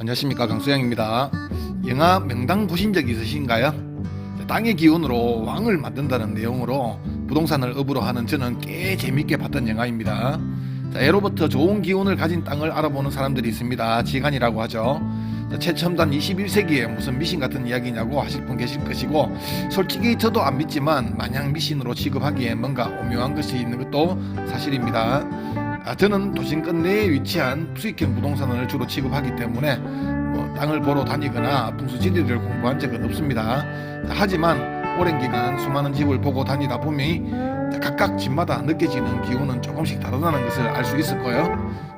안녕하십니까 강수영입니다. 영화 명당 보신 적 있으신가요? 땅의 기운으로 왕을 만든다는 내용으로 부동산을 업으로 하는 저는 꽤 재밌게 봤던 영화입니다. 자, 예로부터 좋은 기운을 가진 땅을 알아보는 사람들이 있습니다. 지간이라고 하죠. 자, 최첨단 21세기에 무슨 미신 같은 이야기냐고 하실 분 계실 것이고 솔직히 저도 안 믿지만 마냥 미신으로 취급하기에 뭔가 오묘한 것이 있는 것도 사실입니다. 아, 저는 도심 끝 내에 위치한 수익형 부동산을 주로 취급하기 때문에 뭐 땅을 보러 다니거나 풍수지리를 공부한 적은 없습니다. 자, 하지만 오랜 기간 수많은 집을 보고 다니다 보니 각각 집마다 느껴지는 기운은 조금씩 다르다는 것을 알 수 있을 거예요.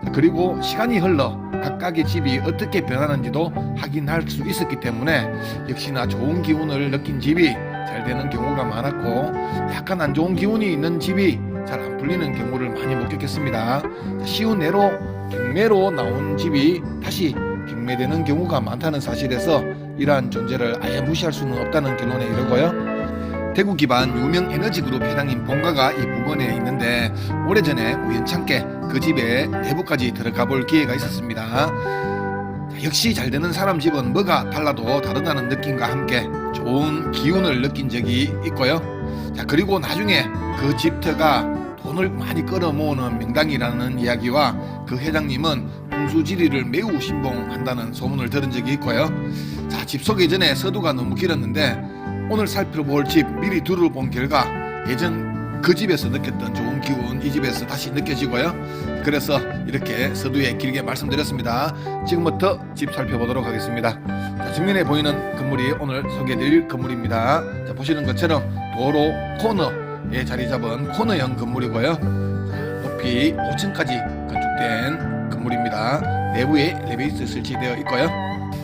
자, 그리고 시간이 흘러 각각의 집이 어떻게 변하는지도 확인할 수 있었기 때문에 역시나 좋은 기운을 느낀 집이 잘 되는 경우가 많았고 약간 안 좋은 기운이 있는 집이 잘 안 풀리는 경우를 많이 목격했습니다. 자, 쉬운 예로 경매로 나온 집이 다시 경매되는 경우가 많다는 사실에서 이러한 존재를 아예 무시할 수는 없다는 결론에 이르고요. 대구 기반 유명 에너지 그룹 회장님 본가가 이 부근에 있는데 오래전에 우연찮게 그 집에 내부까지 들어가 볼 기회가 있었습니다. 자, 역시 잘 되는 사람 집은 뭐가 달라도 다르다는 느낌과 함께 좋은 기운을 느낀 적이 있고요. 자 그리고 나중에 그 집터가 돈을 많이 끌어모으는 명당이라는 이야기와 그 회장님은 풍수지리를 매우 신봉한다는 소문을 들은 적이 있고요. 자, 집 소개 전에 서두가 너무 길었는데 오늘 살펴볼 집 미리 둘러본 결과 예전 그 집에서 느꼈던 좋은 기운 이 집에서 다시 느껴지고요. 그래서 이렇게 서두에 길게 말씀드렸습니다. 지금부터 집 살펴보도록 하겠습니다. 자, 정면에 보이는 건물이 오늘 소개해드릴 건물입니다. 자, 보시는 것처럼 도로 코너에 자리 잡은 코너형 건물이고요. 자, 높이 5층까지 건축된 건물입니다. 내부에 엘리베이터 설치되어 있고요.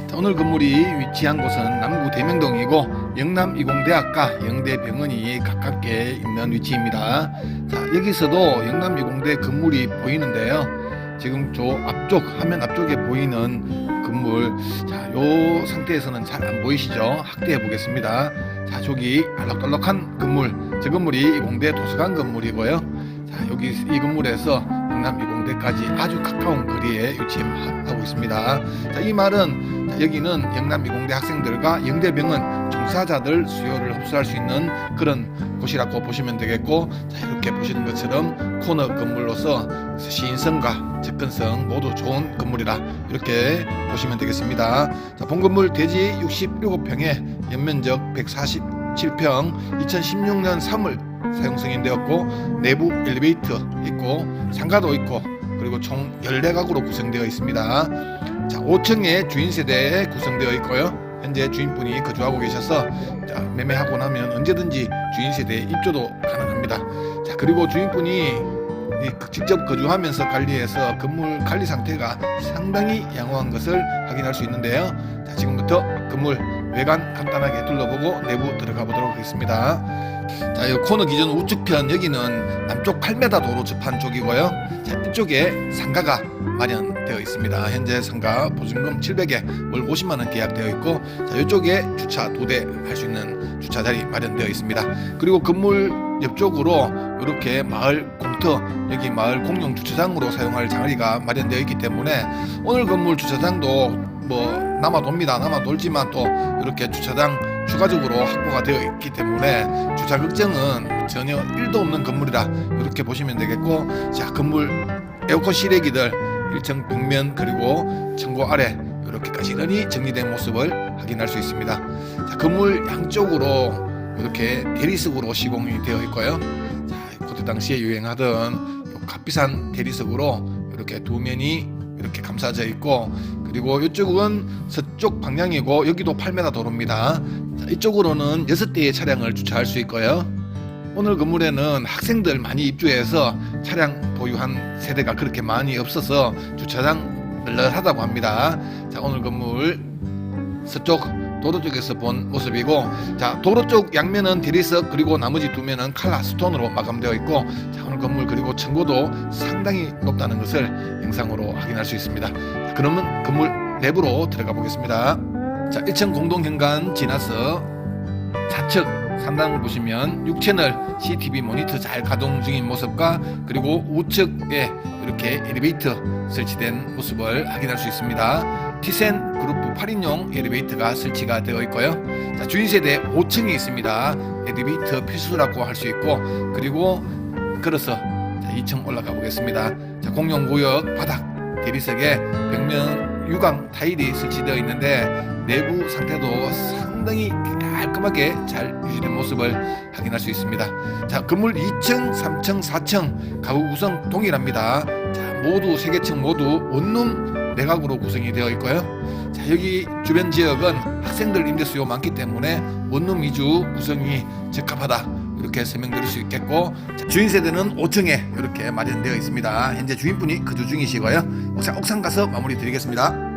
자, 오늘 건물이 위치한 곳은 남구 대명동이고 영남 이공대학과 영대병원이 가깝게 있는 위치입니다. 자, 여기서도 영남 이공대 건물이 보이는데요. 지금 저 앞쪽 화면 앞쪽에 보이는 건물 자, 요 상태에서는 잘 안 보이시죠? 확대해 보겠습니다. 자, 저기 알록달록한 건물. 저 건물이 이공대 도서관 건물이고요. 자, 여기 이 건물에서 영남 이공대까지 아주 가까운 거리에 위치하고 있습니다. 자, 이 말은 자, 여기는 영남 이공대 학생들과 영대병원 종사자들 수요를 흡수할 수 있는 그런 곳이라고 보시면 되겠고, 자, 이렇게 보시는 것처럼 코너 건물로서 시인성과 접근성 모두 좋은 건물이라 이렇게 보시면 되겠습니다. 자, 본 건물 대지 67평에 연면적 147평 2016년 3월 사용 승인 되었고 내부 엘리베이터 있고 상가도 있고 그리고 총 14가구로 구성되어 있습니다. 자, 5층에 주인 세대에 구성되어 있고요. 현재 주인분이 거주하고 계셔서 자, 매매하고 나면 언제든지 주인 세대 입주도 가능합니다. 자, 그리고 주인분이 이 직접 거주하면서 관리해서 건물 관리 상태가 상당히 양호한 것을 확인할 수 있는데요. 자, 지금부터 건물 외관 간단하게 둘러보고 내부 들어가 보도록 하겠습니다. 자, 이 코너 기준 우측편 여기는 남쪽 8m 도로 접한 쪽이고요. 자, 이쪽에 상가가 마련되어 있습니다. 현재 상가 보증금 700에 월 50만 원 계약되어 있고, 자, 이쪽에 주차 두 대 할 수 있는 주차 자리 마련되어 있습니다. 그리고 건물 옆쪽으로 이렇게 마을 공터 여기 마을 공용 주차장으로 사용할 자리가 마련되어 있기 때문에 오늘 건물 주차장도 뭐 남아 돕니다. 남아 돌지만 또 이렇게 주차장 추가적으로 확보가 되어 있기 때문에 주차 걱정은 전혀 1도 없는 건물이라 이렇게 보시면 되겠고 자 건물 에어컨 실외기들 1층 벽면 그리고 창고 아래 이렇게 까지 런히 정리된 모습을 확인할 수 있습니다. 자, 건물 양쪽으로 이렇게 대리석으로 시공이 되어 있고요. 자, 그때 당시에 유행하던 요 값비싼 대리석으로 이렇게 두 면이 이렇게 감싸져 있고 그리고 이쪽은 서쪽 방향이고 여기도 8m 도로입니다. 자, 이쪽으로는 6대의 차량을 주차할 수 있고요. 오늘 건물에는 학생들 많이 입주해서 차량 보유한 세대가 그렇게 많이 없어서 주차장 널널하다고 합니다. 자, 오늘 건물 서쪽 도로 쪽에서 본 모습이고 자 도로 쪽 양면은 대리석 그리고 나머지 두 면은 칼라 스톤으로 마감되어 있고 자 오늘 건물 그리고 층고도 상당히 높다는 것을 영상으로 확인할 수 있습니다 자, 그러면 건물 내부로 들어가 보겠습니다 자 1층 공동 현관 지나서 좌측 상단 보시면 6채널 CCTV 모니터 잘 가동 중인 모습과 그리고 우측에 이렇게 엘리베이터 설치된 모습을 확인할 수 있습니다. 티센 그룹 8인용 엘리베이터가 설치가 되어 있고요. 자, 주인 세대 5층에 있습니다. 엘리베이터 필수라고 할 수 있고 그리고 걸어서 자, 2층 올라가 보겠습니다. 자, 공용 구역 바닥 대리석에 벽면 유광 타일이 설치되어 있는데 내부 상태도 상당히 깔끔하게 잘 유지된 모습을 확인할 수 있습니다. 자, 건물 2층, 3층, 4층 가구 구성 동일합니다. 자, 모두 세 개 층 모두 원룸 내각으로 구성이 되어 있고요. 자, 여기 주변 지역은 학생들 임대 수요 많기 때문에 원룸 위주 구성이 적합하다. 이렇게 설명드릴 수 있겠고 자, 주인 세대는 5층에 이렇게 마련되어 있습니다. 현재 주인분이 거주 중이시고요. 옥상, 옥상 가서 마무리 드리겠습니다.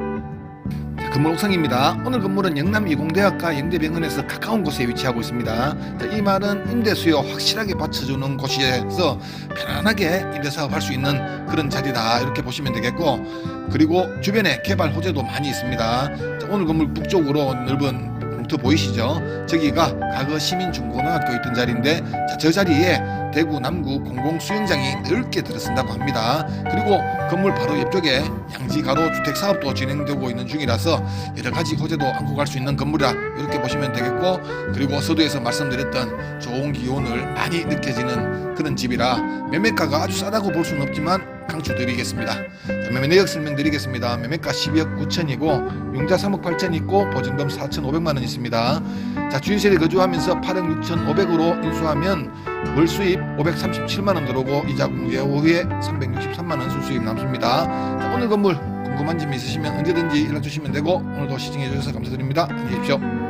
자, 건물 옥상입니다. 오늘 건물은 영남 이공대학과 영대병원에서 가까운 곳에 위치하고 있습니다. 자, 이 말은 임대 수요 확실하게 받쳐주는 곳에서 편안하게 임대 사업할 수 있는 그런 자리다 이렇게 보시면 되겠고 그리고 주변에 개발 호재도 많이 있습니다. 자, 오늘 건물 북쪽으로 넓은 봉투 보이시죠? 저기가 과거 시민중고등학교 있던 자리인데 자, 저 자리에 대구 남구 공공수영장이 넓게 들어선다고 합니다. 그리고 건물 바로 옆쪽에 양지 가로 주택 사업도 진행되고 있는 중이라서 여러 가지 호재도 안고 갈 수 있는 건물이라 이렇게 보시면 되겠고 그리고 서두에서 말씀드렸던 좋은 기온을 많이 느껴지는 그런 집이라 매매가가 아주 싸다고 볼 수는 없지만 강추 드리겠습니다. 자, 매매 내역 설명 드리겠습니다. 매매가 12억 9천이고 융자 3억 8천 있고 보증금 4천 5백만 원 있습니다. 자 주인세대 거주하면서 8억 6천 5백으로 인수하면 월 수입 537만 원 들어오고 이자 공제 후에 363만 원 순수입 남습니다. 자, 오늘 건물 궁금한 점 있으시면 언제든지 연락 주시면 되고 오늘도 시청해 주셔서 감사드립니다. 안녕히 계십시오.